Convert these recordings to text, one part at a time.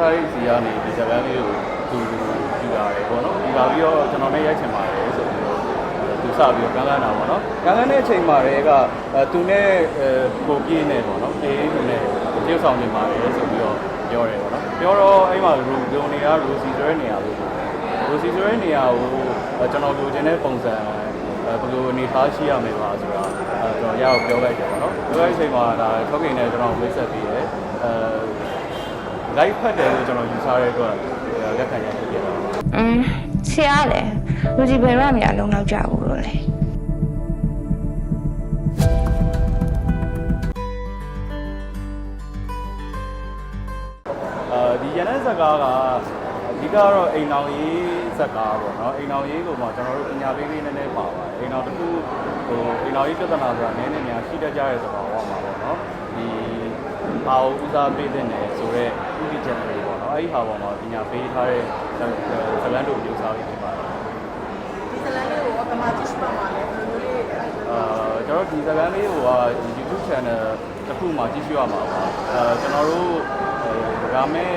ထားရေးစီကနေဒီဇာတ်လမ်းလေးကိုသူယူလာတယ်ပေါ့နော်ယူလာပြီးတော့ကျွန်တော်နဲ့ရိုက်ချင်ပါတယ်ဆိုပြီးတော့သူစပြီးတော့ကန်းကန်းတာပေါ့နော်ကန်းကန်းတဲ့အချိန်မှာတည်းကအဲသူနဲ့အဲကိုပြေးနေပေါ့နော်အေးသူနဲ့တရုတ်ဆောင်နေပါတယ်ဆိုပြီးတော့ပြောတယ်ပေါ့နော်ပြောတော့အဲ့မှာရူဒိုနေကရူစီဆိုတဲ့နေရာလို့ရူစီဆိုတဲ့နေရာကိုအဲကျွန်တော်လိုချင်တဲ့ပုံစံအဲဘယ်လိုအနေထားရှိရမယ်ပါဆိုတာအဲကျွန်တော်ရအောင်ပြောလိုက်တယ်ပေါ့နော်ပြောလိုက်ချိန်မှာဒါထောက်ကိန်းနဲ့ကျွန်တော်ဝိတ်ဆက်ပြီးတယ်အဲ live ဖတ်တယ်လို့ကျွန်တော်ယူဆတဲ့အတွက်လက်ခံရဖြစ်တယ်ပေါ့อืมဆရာလေလူကြီးဘယ်တော့မှမလုံလောက်ကြဘူးလို့လေအဲဒီရန်တဲ့ဇက်ကားကအဓိကတော့အိမ်အောင်ရေးဇက်ကားပေါ့နော်အိမ်အောင်ရေးကိုမှကျွန်တော်တို့ပညာပေးလေးနည်းနည်းပါပါတယ်အိမ်အောင်တစ်ခုဟိုအိမ်အောင်ရေးပြဿနာဆိုတာနည်းနည်းများရှိတတ်ကြရဲဆိုတာဟောမှာပေါ့နော်ဒီအာဦးဦးစားပေးတဲ့နယ်ဆိုတော့ ဥပဒေချက်တွေပေါ့နော်အဲ့ဒီဟာပေါ်မှာပညာပေးထားတဲ့ဇလန်တို့မျိုးစားလေးဖြစ်ပါတယ်ဒီဇလန်လေးကိုပမာကြည့်ရှုပါမှာလဲဘယ်လိုမျိုးလေးအဲ့ဒါအာကျွန်တော်ဒီဇာတ်လမ်းလေးကိုကဒီ YouTube channel တစ်ခုမှာကြည့်ရှုရမှာပါအဲကျွန်တော်တို့အဲဒါမဲ့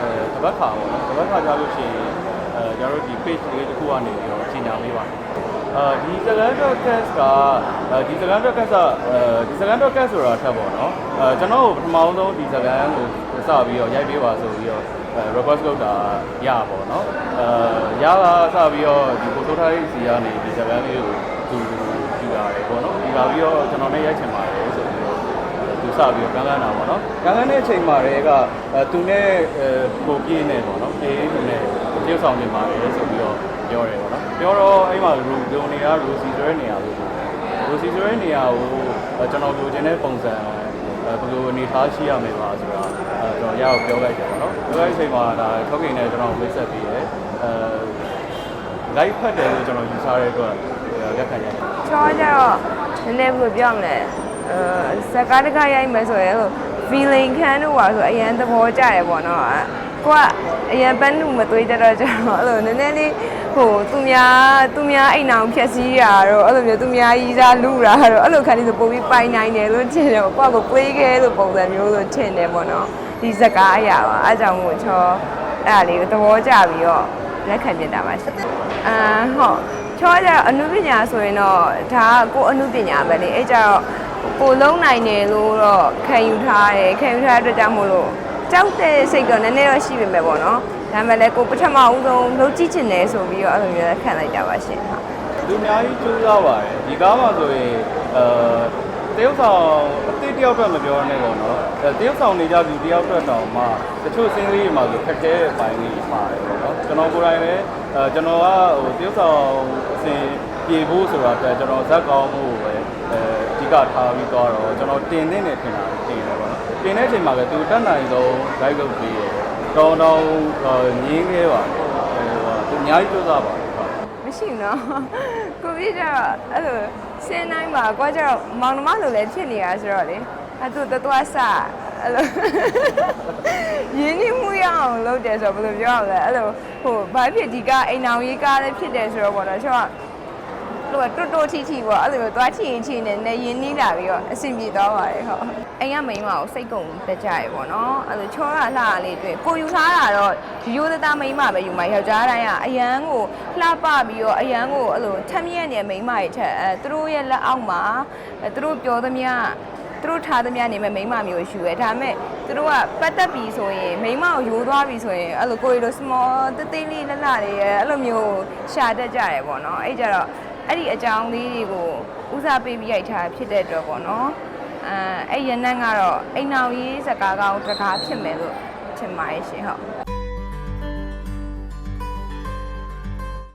အဲတပတ်ခါပေါ့နော်တပတ်ခါကြားလို့ရှိရင်အဲကျွန်တော်တို့ဒီ page လေးတစ်ခုကနေပြီးတော့ချိန်ညာပေးပါတယ်အာဒီဇာတ်လမ်း podcast ကအဲဒီဇာတ်လမ်း podcast ကအဲဒီဇာတ်လမ်း podcast ဆိုတာထက်ပေါ့နော်အဲကျွန်တော်တို့ပထမဆုံးဒီဇာတ်လမ်းကိုစ ပြီးတော့ရိုက်ပေးပါဆိုပြီးတော့အဲ request လုပ်တာရပါတော့เนาะအဲရတာစပြီးတော့ဒီကိုထိုးထားရေးစီကနေဒီဇာတ်လမ်းလေးကိုသူယူလာတယ်ပေါ့နော်ယူလာပြီးတော့ကျွန်တော်နဲ့ရိုက်ချင်ပါတယ်ဆိုပြီးတော့သူစပြီးတော့ကန်းကန်းတာပေါ့နော်ကန်းကန်းတဲ့အချိန်မှာတည်းကအဲသူနဲ့အဲကိုပြေးနေပေါ့နော်အေးသူနဲ့တရုတ်ဆောင်နေပါတယ်ဆိုပြီးတော့ပြောတယ်ပေါ့နော်ပြောတော့အဲ့မှာရူဒိုနေကရူစီဆိုတဲ့နေရာလို့ရူစီဆိုတဲ့နေရာကိုကျွန်တော်လိုချင်တဲ့ပုံစံအဲ ဘယ်လိုအနေထားရှိရမယ်ပါဆိုတာအဲကျွန်တော်ရအောင်ပြောလိုက်တယ်ပေါ့နော်ပြောလိုက်ချိန်မှာဒါထောက်ကိန်းနဲ့ကျွန်တော်ဝိတ်ဆက်ပြီးတယ်အဲ live ဖတ်တယ်လို့ကျွန်တော်ယူဆတဲ့အတွက်လက်ခံရတယ်ချောကြတော့နည်းနည်းဘယ်လိုပြောမလဲအဲစကားတကားရိုက်မယ်ဆိုရင်ဟို feeling ခံလို့ပါဆိုအရန်သဘောကျတယ်ပေါ့နော်အဲ ကိုကအရန်ပန်းလူမသွေးကြတော့ကျတော့အဲ့လိုနည်းနည်းလေးဟိုသူများသူများအိမ်အောင်ဖြက်စီးတာတော့အဲ့လိုမျိုးသူများရီးစားလူတာတော့အဲ့လိုခံနေဆိုပို့ပြီးပိုင်နိုင်တယ်လို့ထင်တယ်ပေါ့ကိုကကို play ခဲ့လို့ပုံစံမျိုးလို့ထင်တယ်ပေါ့နော်ဒီစကားအရာပါအဲကြောင့်မို့ချောအဲ့ဒါလေးကိုသဘောကျပြီးတော့လက်ခံပြတာပါရှင်အာဟုတ်ချောကြတော့အနုပညာဆိုရင်တော့ဒါကကိုယ်အနုပညာပဲလေအဲကြတော့ကိုယ်လုံးနိုင်တယ်လို့တော့ခံယူထားတယ်ခံယူထားတဲ့အတွက်ကြောင့်မို့လို့ ကြောက်တဲ့စိတ်ကနည်းနည်းတော့ရှိပေမဲ့ပေါ့နော်ဒါပေမဲ့လည်းကိုယ်ပထမဦးဆုံးလုပ်ကြည့်ချင်တယ်ဆိုပြီးတော့အဲ့လိုမျိုးလည်းခံလိုက်တာပါရှင်ဟုတ်သူအများကြီးကြိုးစားပါတယ်ဒီကားမှာဆိုရင်အဲတရုတ်ဆောင်အတိတ်တယောက်အတွက်မပြောနဲ့ပေါ့နော်အဲတရုတ်ဆောင်နေကြသူတယောက်အတွက်တောင်မှတချို့စင်းလေးတွေမှာဆိုခက်ခဲတဲ့ပိုင်းလေးပါတယ်ပေါ့နော်ကျွန်တော်ကိုယ်တိုင်လည်းအဲကျွန်တော်ကဟိုတရုတ်ဆောင်အစဉ်ပြေဖို့ဆိုတာအတွက်ကျွန်တော်ဇက်ကောင်းမှုကိုပဲအဲအ ဓိကထားပြီးသွားတော့ကျွန်တော်တင်နေတယ်ထင်တာတင်တယ်ပေါ့နော်တင်တဲ့အချိန်မှာလည်းသူတက်နိုင်ဆုံး guide လုပ်ပေးတယ်တောင်းတောင်းငင်းခဲ့ပါတယ်ဟိုသူအများကြီးကြိုးစားပါတယ်ဟုတ်မရှိဘူးနော်ကိုပြကြတော့အဲ့လိုစင်းတိုင်းမှာကိုကကြတော့မောင်နှမလိုလည်းဖြစ်နေရဆိုတော့လေအဲ့သူတသွားစအဲ့လိုရင်းနှီးမှုရအောင်လုပ်တယ်ဆိုတော့ဘယ်လိုပြောရမလဲအဲ့လိုဟိုဘာဖြစ်ဒီကအိမ်အောင်ရေးကားလည်းဖြစ်တယ်ဆိုတော့ပေါ့နော်ကျွန်တော်က လို့တွတ်တွတ်ထီထီပေါ့အဲ့လိုမျိုးသွားချီရင်ချီနေနေရင်းနှီးလာပြီးတော့အဆင်ပြေသွားပါတယ်ဟုတ်အိမ်ကမိန်းမကိုစိတ်ကုန်တက်ကြရပေါ့နော်အဲ့လိုချောတာလှတာလေးတွေ့ကိုယူထားတာတော့ရိုးသားမိန်းမပဲယူမှာယောက်ျားတိုင်းကအရန်ကိုလှပပြီးတော့အရန်ကိုအဲ့လိုထက်မြက်နေတဲ့မိန်းမတွေထက်အဲသူတို့ရဲ့လက်အောက်မှာအဲသူတို့ပြောသမျှသူတို့ထားသမျှနေမဲ့မိန်းမမျိုးရှိရဲဒါပေမဲ့သူတို့ကပတ်သက်ပြီးဆိုရင်မိန်းမကိုရိုးသွားပြီဆိုရင်အဲ့လိုကိုရီလို small တိတ်တိတ်လေးလှလှလေးရဲ့အဲ့လိုမျိုးရှာတတ်ကြရပေါ့နော်အဲ့ကြတော့ အဲ့ဒီအကြောင်းလေးတွေကိုဦးစားပေးပြီးရိုက်ထားဖြစ်တဲ့အတွက်ပေါ့နော်အဲအဲ့ရနန်းကတော့အိမ်အောင်ရေးစကားကောင်းတကားဖြစ်မယ်လို့ထင်ပါတယ်ရှင်ဟုတ်